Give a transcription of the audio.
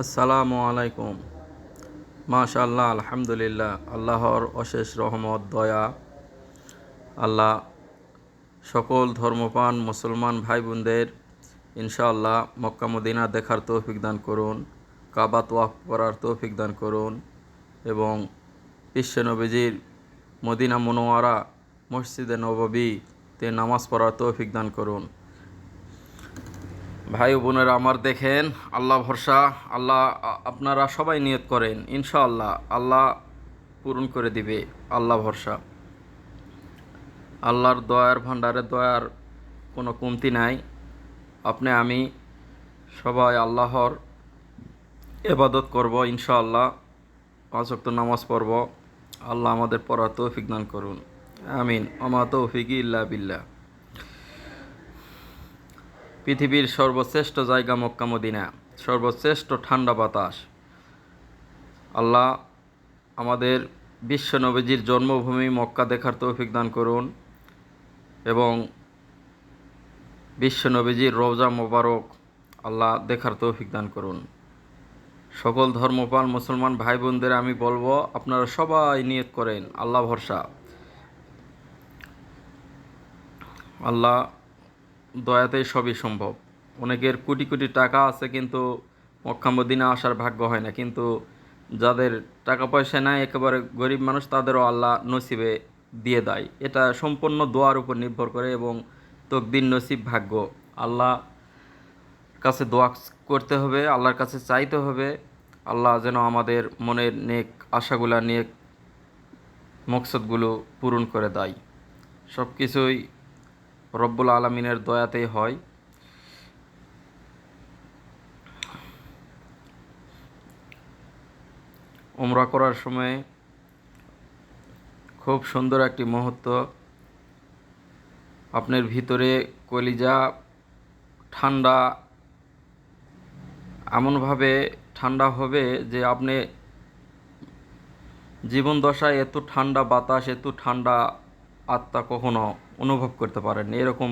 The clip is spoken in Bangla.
আসসালামু আলাইকুম। মাশাল্লাহ আলহামদুলিল্লাহ, আল্লাহর অশেষ রহমত, দয়া। আল্লাহ সকল ধর্মপান মুসলমান ভাই বোনদের ইনশাআল্লাহ মক্কা মদিনা দেখার তৌফিক দান করুন, কাবা তোয়াফ করার তৌফিক দান করুন এবং বিশ্ব নবীজির মদিনা মনোয়ারা মসজিদে নববী তে নামাজ পড়ার তৌফিক দান করুন। ভাই বোনেরা আমার দেখেন, আল্লাহ ভরসা, আল্লাহ আপনারা সবাই নিয়ত করেন, ইনশাআল্লাহ আল্লাহ পূরণ করে দিবে, আল্লাহ ভরসা। আল্লাহর দয়ার ভাণ্ডারে দয়ার কোনো কমতি নাই। আপনি, আমি সবাই আল্লাহর এবাদত করব, ইনশাআল্লাহ। পাঁচ ওয়াক্ত নামাজ পড়ব। আল্লাহ আমাদের পড়ার তৌফিক দান করুন। আমিন। আমা তৌফিক ইল্লা বিল্লাহ। পৃথিবীর সর্বশ্রেষ্ঠ জায়গা মক্কা, মদিনা, সর্বশ্রেষ্ঠ ঠান্ডা বাতাস। আল্লাহ আমাদের বিশ্ব নবীজির জন্মভূমি মক্কা দেখার তৌফিক দান করুন এবং বিশ্ব নবীজির রোজা মোবারক আল্লাহ দেখার তৌফিক দান করুন। সকল ধর্মপাল, মুসলমান ভাই বোনদের আমি বলব, আপনারা সবাই নিয়ত করেন। আল্লাহ ভরসা। আল্লাহ দয়াতেই সবই সম্ভব। অনেকের কোটি কোটি টাকা আছে কিন্তু মক্কা মদিনা আসার ভাগ্য হয় না। কিন্তু যাদের টাকা পয়সা নাই, একেবারে গরিব মানুষ, তাদেরও আল্লাহ নসিবে দিয়ে দেয়। এটা সম্পূর্ণ দোয়ার উপর নির্ভর করে এবং তকদিন নসিব ভাগ্য। আল্লাহ কাছে দোয়া করতে হবে, আল্লাহর কাছে চাইতে হবে। আল্লাহ যেন আমাদের মনের নেক আশাগুলা, নেক মকসদগুলো পূরণ করে দেয়। সব কিছুই রব্বুল আলমিনের দয়াতেই হয়। ওমরা করার সময় খুব সুন্দর একটি মুহূর্ত। আপনার ভিতরে কলিজা ঠান্ডা, এমনভাবে ঠান্ডা হবে যে আপনি জীবন দশায় এত ঠান্ডা বাতাস, এত ঠান্ডা আত্মা কখনো অনুভব করতে পারেননি। এরকম